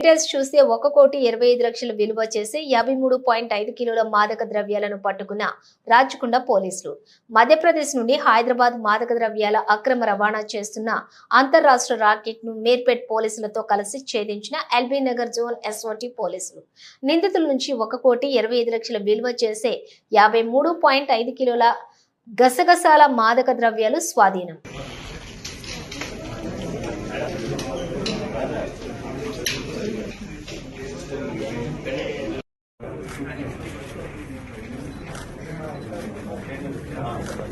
Details చూస్తే ఒక కోటి ఇరవై ఐదు లక్షల విలువ చేసి యాభై మూడు పాయింట్ ఐదు కిలోల మాదక ద్రవ్యాలను పట్టుకున్న రాచకొండ పోలీసులు. మధ్యప్రదేశ్ నుండి హైదరాబాద్ మాదక ద్రవ్యాల అక్రమ రవాణా చేస్తున్న అంతర్రాష్ట్ర రాకెట్ను మేర్పేట్ పోలీసులతో కలిసి ఛేదించిన L B Nagar zone S O T పోలీసులు. నిందితుల నుంచి ఒక కోటి ఇరవై ఐదు లక్షల విలువ చేసే యాభై మూడు పాయింట్ ఐదు కిలోల గసగసాల మాదక ద్రవ్యాలు స్వాధీనం.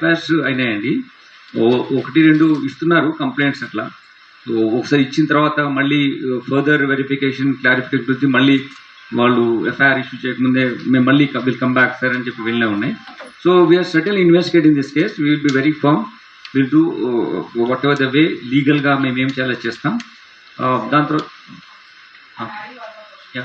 ఎఫ్ఐఆర్స్ అయినాయండి. ఒకటి రెండు ఇస్తున్నారు కంప్లైంట్స్ అట్లా. ఒకసారి ఇచ్చిన తర్వాత మళ్ళీ ఫర్దర్ వెరిఫికేషన్ క్లారిఫికేషన్ గురించి మళ్ళీ వాళ్ళు ఎఫ్ఐఆర్ ఇష్యూ చేయకముందే మేము మళ్ళీ విల్ కమ్ బ్యాక్ సార్ అని చెప్పి వెళ్ళే ఉన్నాయి. So we are subtle investigate in this case will be very firm will do whatever the way లీగల్గా మేము ఏం చేయాలో చేస్తాం. దాని తర్వాత yeah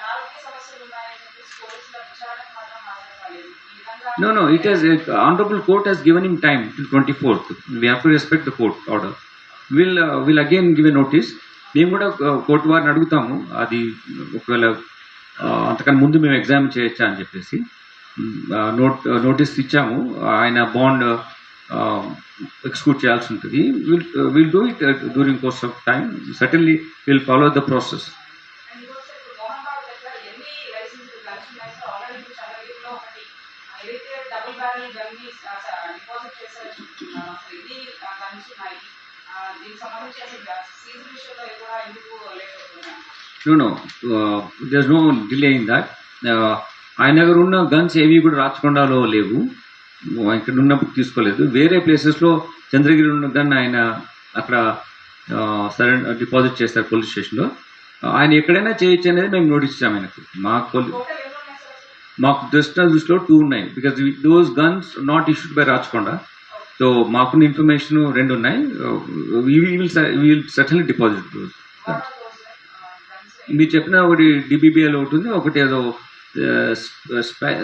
No, no, it has, uh, honorable court has given him time till 24th. We have to respect the court order. We'll, uh, we'll again give a notice. మేము కూడా court వారిని అడుగుతాము అది uh, ఒకవేళ uh, అంతకన్నా ముందు మేము exam చేయొచ్చా అని చెప్పేసి నోట్ uh, నోటీస్ ఇచ్చాము ఆయన బాండ్ ఎక్స్క్యూట్ um, చేయాల్సి ఉంటుంది will will do it during course of time suddenly will follow the process no other no delay in that ఆయన దగ్గర ఉన్న గన్స్ ఏవి కూడా రాచకొండలో లేవు. Uh, ఇక్కడ ఉన్నప్పుడు తీసుకోలేదు. వేరే ప్లేసెస్లో చంద్రగిరి ఉన్న గన్ ఆయన అక్కడ సరెండర్ డిపాజిట్ చేస్తారు పోలీస్ స్టేషన్లో ఆయన ఎక్కడైనా చేయొచ్చు అనేది మేము నోటీస్ ఇచ్చాము ఆయనకు. మా పోలీ మాకు దృష్టి దృష్టిలో టూ ఉన్నాయి. Because those guns not issued by Rachakonda. So మాకున్న ఇన్ఫర్మేషన్ రెండు ఉన్నాయి. విల్ డిపాజిట్ మీరు చెప్పిన ఒకటి డిబిబిఎల్ ఒకటి ఉంది. ఒకటి ఏదో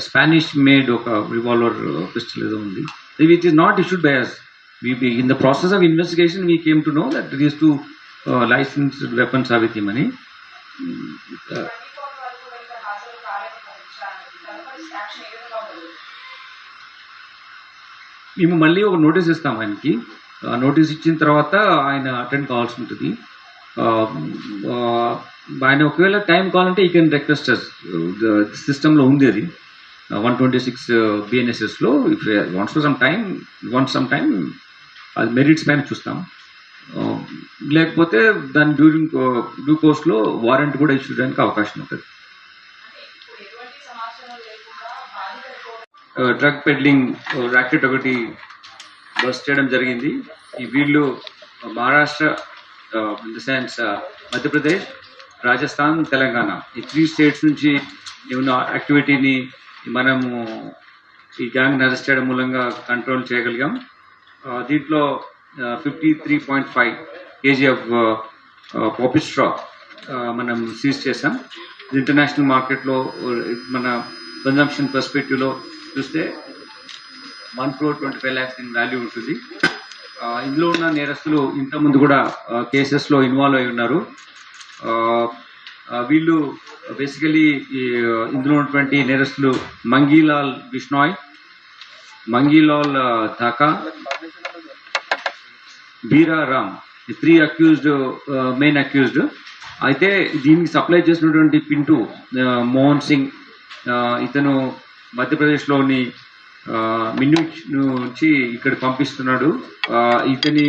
స్పానిష్ మేడ్ ఒక రివాల్వర్ పిస్టల్ ఏదో ఉంది. Which is not issued by us in the process of investigation we came to know that these two licensed weapons అవి తీమని మేము మళ్ళీ ఒక నోటీస్ ఇస్తాం ఆయనకి. నోటీస్ ఇచ్చిన తర్వాత ఆయన అటెండ్ కావాల్సి ఉంటుంది. ఆయన ఒకవేళ టైం కావాలంటే ఈ కెన్ రిక్వెస్ట్ సిస్టంలో ఉంది అది. One twenty six బిఎన్ఎస్ఎస్లో if once for some time once some time అది మెరిట్స్ పైన చూస్తాం. లేకపోతే దాని డ్యూరింగ్ డ్యూ కోర్స్లో వారెంట్ కూడా ఇష్యూ చేయడానికి అవకాశం ఉంటుంది. డ్రగ్ పెడ్లింగ్ ర్యాకెట్ ఒకటి బస్ చేయడం జరిగింది. ఈ వీళ్ళు Maharashtra in the sense Madhya Pradesh Rajasthan Telangana. ఈ త్రీ స్టేట్స్ నుంచి ఉన్న యాక్టివిటీని మనము ఈ గ్యాంగ్ అరెస్ట్ చేయడం మూలంగా కంట్రోల్ చేయగలిగాం. దీంట్లో fifty three point five KG of poppy straw మనం సీజ్ చేసాం ఇంటర్నేషనల్ మార్కెట్లో మన కన్జంప్షన్ పర్స్పెక్టివ్లో చూస్తే one crore twenty five lakhs in value ఉంటుంది. ఇందులో ఉన్న నేరస్తులు ఇంతకుముందు కూడా కేసెస్లో ఇన్వాల్వ్ అయి ఉన్నారు. వీళ్ళు బేసికలీ ఇందులో ఉన్నటువంటి నేరస్తులు Mangilal Bishnoi Mangilal Thaka Beera Ram three accused main accused. అయితే దీనికి సప్లై చేసినటువంటి పింటూ మోహన్ సింగ్ ఇతను మధ్యప్రదేశ్లోని మిన్యూచ్ నుంచి ఇక్కడ పంపిస్తున్నాడు. ఇతని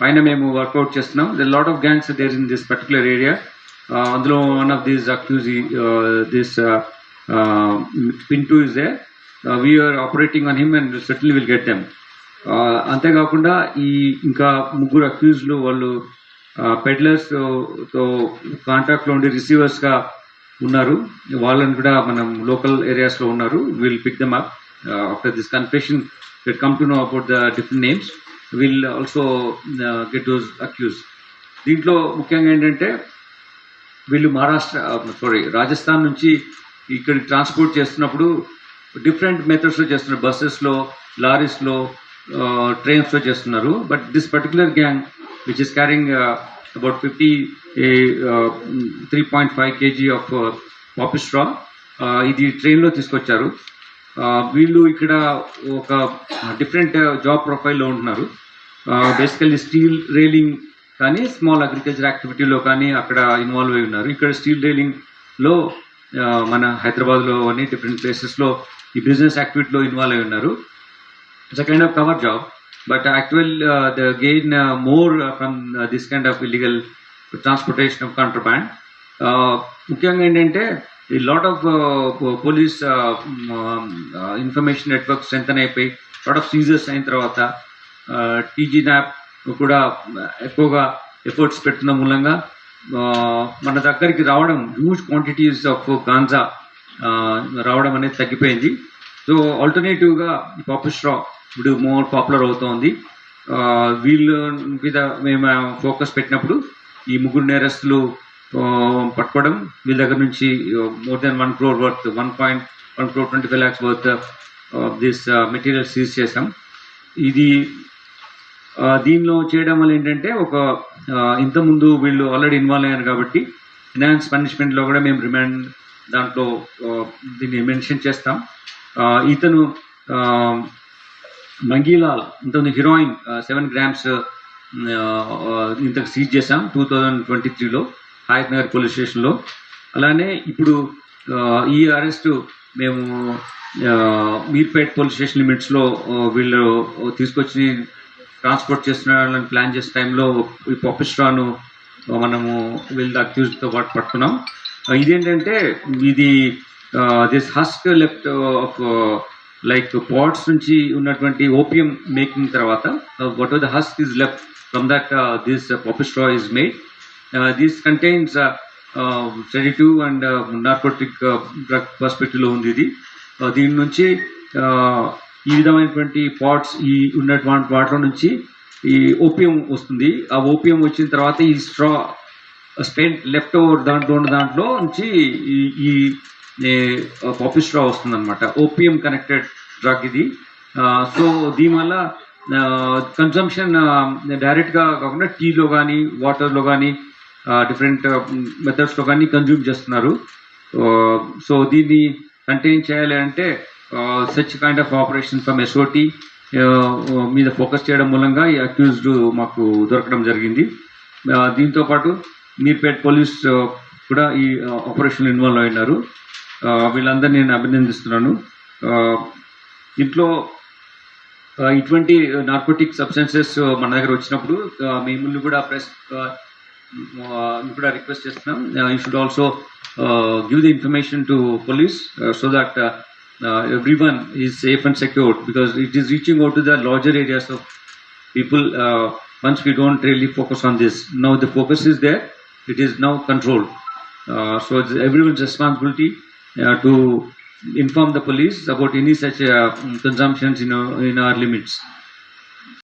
పైన మేము వర్కౌట్ చేస్తున్నాం. The lot of gangs there in this particular area అందులో one of this accuse this Pintu is they we are operating on him and settle will get them అంతేకాకుండా ఈ ఇంకా ముగ్గురు అక్యూజ్లు వాళ్ళు పెడ్లర్స్తో కాంట్రాక్ట్లో ఉండి రిసీవర్స్గా ఉన్నారు. వాళ్ళని కూడా మనం లోకల్ ఏరియాస్లో ఉన్నారు. Will pick them up after this confession will come to know about the different names will also get those accuse దీంట్లో ముఖ్యంగా ఏంటంటే వీళ్ళు మహారాష్ట్ర uh, సారీ రాజస్థాన్ నుంచి ఇక్కడ ట్రాన్స్పోర్ట్ చేస్తున్నప్పుడు డిఫరెంట్ మెథడ్స్లో చేస్తున్నారు. బస్సెస్లో లారీస్లో ట్రైన్స్లో చేస్తున్నారు. But this particular gang which is carrying about fifty three point five KG of poppy straw ఇది ట్రైన్లో తీసుకొచ్చారు. Uh, వీళ్ళు ఇక్కడ ఒక డిఫరెంట్ జాబ్ ప్రొఫైల్లో ఉంటున్నారు. బేసికల్లీ స్టీల్ రైలింగ్ కానీ స్మాల్ అగ్రికల్చర్ యాక్టివిటీలో కానీ అక్కడ ఇన్వాల్వ్ అయి ఉన్నారు. ఇక్కడ స్టీల్ రేలింగ్లో uh, మన హైదరాబాద్లో అని డిఫరెంట్ ప్లేసెస్లో ఈ బిజినెస్ యాక్టివిటీలో ఇన్వాల్వ్ అయి ఉన్నారు. It's a kind of cover job but actual the gain more from this kind of illegal transportation of contraband ముఖ్యంగా ఏంటంటే ఈ lot of police information network strength అయిపోయి లాట్ ఆఫ్ సీజర్స్ అయిన తర్వాత uh, టీజీ న్యాప్ కూడా uh, ఎక్కువగా efforts పెట్టిన మూలంగా uh, మన దగ్గరికి రావడం హ్యూజ్ క్వాంటిటీస్ ఆఫ్ గాంజా రావడం అనేది తగ్గిపోయింది. సో ఆల్టర్నేటివ్గా పాపుస్ట్రా ఇప్పుడు మోర్ పాపులర్ అవుతోంది. వీళ్ళ మీద మేము ఫోకస్ పెట్టినప్పుడు ఈ ముగ్గురు నేరస్తులు పట్టుకోవడం వీళ్ళ దగ్గర నుంచి more than one crore worth one point one crore twenty five lakhs worth this material seize చేసాం ఇది దీనిలో చేయడం వల్ల ఏంటంటే ఒక ఇంతకుముందు వీళ్ళు ఆల్రెడీ ఇన్వాల్వ్ అయ్యారు కాబట్టి ఫినాన్స్ పనిష్మెంట్లో కూడా మేము రిమాండ్ దాంట్లో దీన్ని మెన్షన్ చేస్తాం. ఇతను ఆ, మంగీలాల్ ఇంతకుముందు హీరోయిన్ సెవెన్ గ్రామ్స్ ఇంతకు సీజ్ చేశాం టూ థౌజండ్ ట్వంటీ త్రీలో హాయత్ నగర్ పోలీస్ స్టేషన్లో అలానే ఇప్పుడు ఈ అరెస్టు మేము మీర్పేట్ పోలీస్ స్టేషన్ లిమిట్స్లో వీళ్ళు తీసుకొచ్చి ట్రాన్స్పోర్ట్ చేస్తున్న ప్లాన్ చేసే టైంలో ఈ పప్పిస్ట్రాను మనము వీళ్ళ అక్యూజ్తో పాటు పట్టుకున్నాం. ఇదేంటంటే ఇది this husk left of like pots నుంచి ఉన్నటువంటి ఓపియం మేకింగ్ తర్వాత what are the husk is left from that this poppy straw is made this contains sedative and narcotic drug హాస్పిటల్లో ఉంది ఇది. Uh, దీని నుంచి uh, ఈ విధమైనటువంటి పాట్స్ ఈ ఉన్నటువంటి వాటిలో నుంచి ఈ ఓపియం వస్తుంది. ఆ ఓపియం వచ్చిన తర్వాత ఈ స్ట్రా స్పెంట్ లెఫ్ట్ ఓవర్ దాంట్లో ఉన్న దాంట్లో నుంచి ఈ పాపిస్ట్రా పాపి స్ట్రా వస్తుంది అనమాట కనెక్టెడ్ డ్రగ్ ఇది. సో దీనివల్ల కన్సంప్షన్ డైరెక్ట్గా కాకుండా టీలో కానీ వాటర్లో కానీ డిఫరెంట్ మెథడ్స్లో కానీ కన్జ్యూమ్ చేస్తున్నారు. సో దీన్ని కంటైన్ చేయాలి అంటే such kind of operation from SOT మీద ఫోకస్ చేయడం మూలంగా ఈ అక్యూజ్డ్ మాకు దొరకడం జరిగింది. దీంతోపాటు దీంతో పాటు మీర్పేట్ పోలీస్ కూడా ఈ ఆపరేషన్లో ఇన్వాల్వ్ అయినారు వీళ్ళందరినీ నేను అభినందిస్తున్నాను. ఇంట్లో ఇటువంటి నార్కోటిక్ సబ్స్టెన్సెస్ మన దగ్గర వచ్చినప్పుడు మిమ్మల్ని కూడా ప్రెస్ కూడా రిక్వెస్ట్ చేస్తున్నాం. You should also give the information to police so that everyone is safe and secured because it is reaching out to the larger areas of people once we don't really focus on this. Now the focus is there it is now now so uh, so it's to inform the police about any such uh, consumptions in our, in our limits.